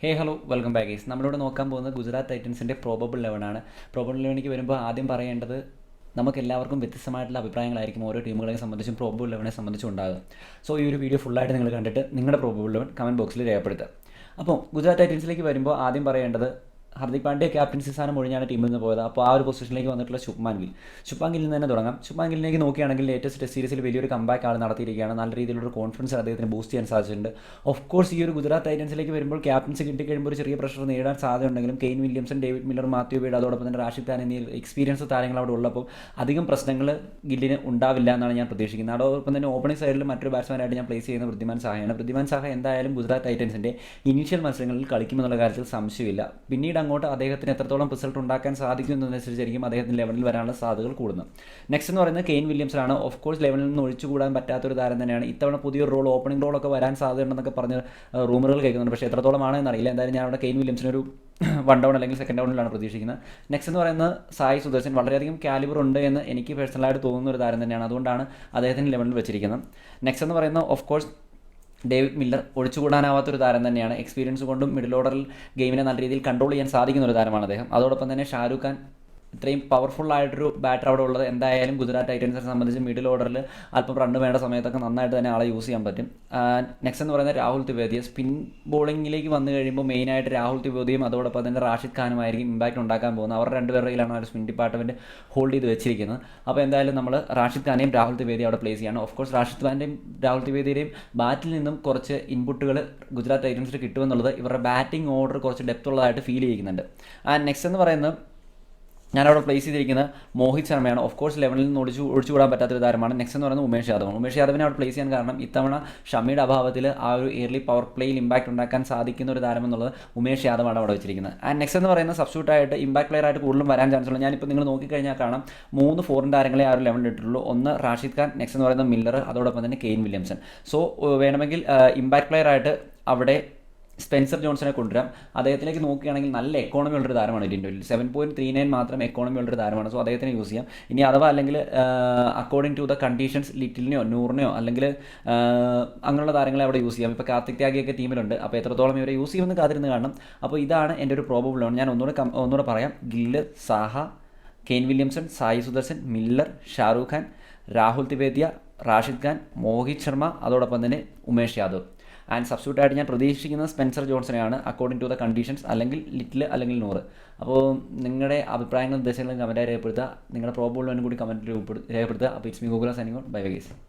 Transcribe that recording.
Hey hello welcome back guys നമ്മളിവിടെ നോക്കാൻ പോകുന്നത് ഗുജറാത്ത് ടൈറ്റൻസിന്റെ പ്രോബബിൾ ലെവനാണ് പ്രോബബിൾ ലെവനിലേക്ക് വരുമ്പോൾ ആദ്യം പറയേണ്ടത് നമുക്ക് എല്ലാവർക്കും വ്യത്യസ്തമായിട്ടുള്ള അഭിപ്രായങ്ങളായിരിക്കും ഓരോ ടീമുകളെ സംബന്ധിച്ചും പ്രോബബിൾ ലെവനെ സംബന്ധിച്ചും ഉണ്ടാകും സോ ഈ ഒരു വീഡിയോ ഫുള്ളായിട്ട് നിങ്ങൾ കണ്ടിട്ട് നിങ്ങളുടെ പ്രോബബിൾ ലെവൻ കമന്റ് ബോക്സിൽ രേഖപ്പെടുത്തുക. അപ്പോൾ ഗുജറാത്ത് ടൈറ്റൻസിലേക്ക് വരുമ്പോൾ ആദ്യം പറയേണ്ടത് ഹർദിക് പാണ്ഡ്യ ക്യാപ്റ്റൻസി സ്ഥാനം ഒഴിഞ്ഞാണ് ടീമിൽ നിന്ന് പോയത്. അപ്പോൾ ആ ഒരു പൊസിഷനിലേക്ക് വന്നിട്ടുള്ള ശുഭ്മാൻ ഗിൽ. ശുഭ്മാൻ ഗിൽ നിന്ന് തന്നെ തുടങ്ങാം. ശുഭ്മാൻ ഗില്ലിലേക്ക് നോക്കുകയാണെങ്കിൽ ലേറ്റസ്റ്റ് ടെസ്റ്റ് സീരീസിൽ വലിയൊരു കമ്പാക്ക് ആണ് നടത്തിയിരിക്കുകയാണ്. നല്ല രീതിയിലുള്ള കോൺഫിഡൻസ് അദ്ദേഹത്തിന് ബൂസ്റ്റ് ചെയ്യാൻ സാധിച്ചിട്ടുണ്ട്. ഓഫ് കോഴ്സ് ഈ ഒരു ഗുജറാത്ത് ടൈറ്റൻസിലേക്ക് വരുമ്പോൾ ക്യാപ്റ്റൻസി കിട്ടിക്കഴിയുമ്പോൾ ഒരു ചെറിയ പ്രഷർ നേടാൻ സാധ്യതയുണ്ടെങ്കിലും Kane Williamson David Miller Matthew Wade അതോടൊപ്പം തന്നെ റാഷിദ് ഖാൻ എന്നീ എക്സ്പീരിയൻസ് താരങ്ങൾ അവിടെ ഉള്ളപ്പോൾ അധികം പ്രശ്നങ്ങൾ ഗില്ലിന് ഉണ്ടാവില്ല എന്നാണ് ഞാൻ പ്രതീക്ഷിക്കുന്നത്. അതോടൊപ്പം തന്നെ ഓപ്പണിംഗ് സൈഡിൽ മറ്റൊരു ബാറ്റ്സ്മാനായിട്ട് ഞാൻ പ്ലേസ് ചെയ്യുന്ന വൃദ്ധിമാൻ സഹായമാണ് വൃദ്ധിമാൻ സഹ എന്തായാലും ഗുജറാത്ത് ടൈറ്റൻസിന്റെ ഇനീഷ്യൽ മത്സരങ്ങളിൽ കളിക്കുമെന്നുള്ള കാര്യത്തിൽ സംശയമില്ല. പിന്നീട് അങ്ങോട്ട് അദ്ദേഹത്തിന് എത്രത്തോളം റിസൾട്ട് ഉണ്ടാക്കാൻ സാധിക്കും എന്നതനുസരിച്ചായിരിക്കും അദ്ദേഹത്തിന് ലെവലിൽ വരാനുള്ള സാധ്യതകൾ കൂടുന്നത്. നെക്സ്റ്റ് എന്ന് പറയുന്നത് കെയിൻ ആണ്. ഓഫ് കോഴ്സ് ലെവലിൽ നിന്ന് ഒഴിച്ചുകൂടാൻ പറ്റാത്തൊരു താരം തന്നെയാണ്. ഇത്തവണ പുതിയൊരു റോൾ ഓപ്പണിംഗ് റോളൊക്കെ വരാൻ സാധ്യതയുണ്ടെന്നൊക്കെ പറഞ്ഞ് റൂമറുകൾ കേൾക്കുന്നുണ്ട്. പക്ഷേ എത്രത്തോളമാണ് എന്നറിയില്ല. എന്തായാലും ഞാൻ അവിടെ കെയിൻ വില്യംസിന് ഒരു വൺ ഡൗൺ അല്ലെങ്കിൽ സെക്കൻഡ് ഡൗണിലാണ് പ്രതീക്ഷിക്കുന്നത്. നെക്സ്റ്റ് എന്ന് പറയുന്നത് സായി സുദർശൻ. വളരെയധികം കാലിബർ ഉണ്ട് എന്ന് എനിക്ക് പേഴ്സണലായിട്ട് തോന്നുന്ന ഒരു താരം തന്നെയാണ്. അതുകൊണ്ടാണ് അദ്ദേഹത്തിന് ലെവലിൽ വെച്ചിരിക്കുന്നത്. നെക്സ്റ്റ് എന്ന് പറയുന്നത് ഓഫ് കോഴ്സ് ഡേവിഡ് മില്ലർ ഒഴിച്ചുകൂടാനാവാത്തൊരു താരം തന്നെയാണ്. എക്സ്പീരിയൻസ് കൊണ്ടും മിഡിൽ ഓർഡറിൽ ഗെയിമിനെ നല്ല രീതിയിൽ കൺട്രോൾ ചെയ്യാൻ സാധിക്കുന്ന ഒരു താരമാണ് അദ്ദേഹം. അതോടൊപ്പം തന്നെ ഷാരൂഖ് ഖാൻ ഇത്രയും പവർഫുൾ ആയിട്ടൊരു ബാറ്റർ അവിടെ ഉള്ളത്. എന്തായാലും ഗുജറാത്ത് ടൈറ്റൻസിനെ സംബന്ധിച്ച് മിഡിൽ ഓർഡറിൽ അല്പം റണ്ണ് വേണ്ട സമയത്തൊക്കെ നന്നായിട്ട് തന്നെ ആളെ യൂസ് ചെയ്യാൻ പറ്റും. നെക്സ്റ്റ് എന്ന് പറയുന്നത് രാഹുൽ ത്രിവേദിയെ സ്പിൻ ബോളിങ്ങിലേക്ക് വന്നു കഴിയുമ്പോൾ മെയിനായിട്ട് രാഹുൽ ത്രിവേദിയും അതോടൊപ്പം തന്നെ റാഷിദ് ഖാനുമായിരിക്കും ഇമ്പാക്റ്റ് ഉണ്ടാക്കാൻ പോകുന്നത്. അവർ രണ്ടുപേരുടെ കയ്യിലാണ് അവർ സ്പിൻ ഡിപ്പാർട്ട്മെന്റ് ഹോൾഡ് ചെയ്ത് വെച്ചിരിക്കുന്നത്. അപ്പോൾ എന്തായാലും നമ്മൾ റാഷിദ് ഖാനെയും രാഹുൽ ത്രിവേദിയും അവിടെ പ്ലേസ് ചെയ്യണം. ഓഫ് കോഴ്സ് റാഷിദ് ഖാന്റെയും രാഹുൽ ത്രിവേദിയുടെയും ബാറ്റിൽ നിന്നും കുറച്ച് ഇൻപുട്ടുകൾ ഗുജറാത്ത് ടൈറ്റൻസിൽ കിട്ടുമെന്നുള്ളത് ഇവരുടെ ബാറ്റിംഗ് ഓർഡർ കുറച്ച് ഡെപ്ത് ഉള്ളതായിട്ട് ഫീൽ ചെയ്യുന്നുണ്ട് ആൻഡ് നെക്സ്റ്റ് എന്ന് പറയുന്നത് ഞാനവിടെ പ്ലേസ് ചെയ്തിരിക്കുന്നത് മോഹിത് ശർമ്മയാണ്. ഓഫ് കോഴ്സ് ലെവലിൽ നിന്ന് ഒഴിച്ചു ഒഴിച്ചുകൂടാൻ പറ്റാത്തൊരു താരമാണ്. നെക്സ്റ്റ് എന്ന് പറയുന്നത് ഉമേഷ് യാദവാണ് ഉമേഷ് യാദവിനെ അവിടെ പ്ലേസ് ചെയ്യാൻ കാരണം ഇത്തവണ ഷമിയുടെ അഭാവത്തിൽ ആ ഒരു ഇയർലി പവർ പ്ലേയിൽ ഇമ്പാക്ട് ഉണ്ടാക്കാൻ സാധിക്കുന്ന ഒരു താരം എന്നുള്ളത് ഉമേഷ് യാദവാണ് അവിടെ വെച്ചിരിക്കുന്നത്. ആൻഡ് നെക്സ്റ്റ് എന്ന് പറയുന്ന സബ്സ്റ്റിറ്റ്യൂട്ട് ആയിട്ട് ഇമ്പാക്ട് പ്ലെയർ ആയിട്ട് കൂടുതലും വരാൻ ചാൻസ് ഉള്ളൂ. ഞാനിപ്പോൾ നിങ്ങൾ നോക്കിക്കഴിഞ്ഞാൽ കാണാം മൂന്ന് ഫോറിൻ താരങ്ങളെ ആ ഒരു ലെവലിൽ ഇട്ടിട്ടുള്ളൂ. ഒന്ന് റാഷിദ് ഖാൻ നെക്സ്റ്റ് എന്ന് പറയുന്ന മില്ലർ അതോടൊപ്പം തന്നെ കെയിൻ വില്യംസൺ സോ വേണമെങ്കിൽ ഇമ്പാക്ട് പ്ലെയർ ആയിട്ട് അവിടെ സ്പെൻസർ ജോൺസനെ കൊണ്ടുവരാം. അദ്ദേഹത്തിലേക്ക് നോക്കുകയാണെങ്കിൽ നല്ല എക്കോണമി ഉള്ളൊരു താരമാണ് Indian seven point three nine മാത്രം എക്കോണമി ഉള്ളൊരു താരമാണ്. സോ അദ്ദേഹത്തിന് യൂസ് ചെയ്യാം. ഇനി അഥവാ അല്ലെങ്കിൽ അക്കോർഡിംഗ് ടു ദ കണ്ടീഷൻസ് ലിറ്റിലിനെയോ നൂറിനെയോ അല്ലെങ്കിൽ അങ്ങനെയുള്ള താരങ്ങളെ അവിടെ യൂസ് ചെയ്യാം. ഇപ്പോൾ കാർത്തിക് ത്യാഗിയൊക്കെ ടീമിലുണ്ട് അപ്പോൾ എത്രത്തോളം ഇവരെ യൂസ് ചെയ്യുമെന്ന് കാത്തിരുന്ന് കാണണം. അപ്പോൾ ഇതാണ് എന്റെ ഒരു പ്രോബബിൾ ആണ്. ഞാൻ ഒന്നുകൂടെ ഒന്നുകൂടെ പറയാം. Gill Saha Kane Williamson Sai Sudharsan Miller Shahrukh Khan Rahul Tewatia Rashid Khan Mohit Sharma അതോടൊപ്പം തന്നെ ഉമേഷ് യാദവ്. ആൻഡ് സബ്സ്റ്റിറ്റ്യൂട്ട് ആയിട്ട് ഞാൻ പ്രതീക്ഷിക്കുന്നത് സ്പെൻസർ ജോൺസനെയാണ് അക്കോർഡിംഗ് ടു ദ കണ്ടീഷൻസ് അല്ലെങ്കിൽ ലിറ്റിൽ അല്ലെങ്കിൽ നൂറ് അപ്പോൾ നിങ്ങളുടെ അഭിപ്രായങ്ങളും നിർദ്ദേശങ്ങളും കമന്റായി രേഖപ്പെടുത്തുക. നിങ്ങളുടെ പ്രോബ്ലം കൂടി കമന്റ് രേഖപ്പെടുത്തുക. അപ്പോൾ it's me Google signing bye guys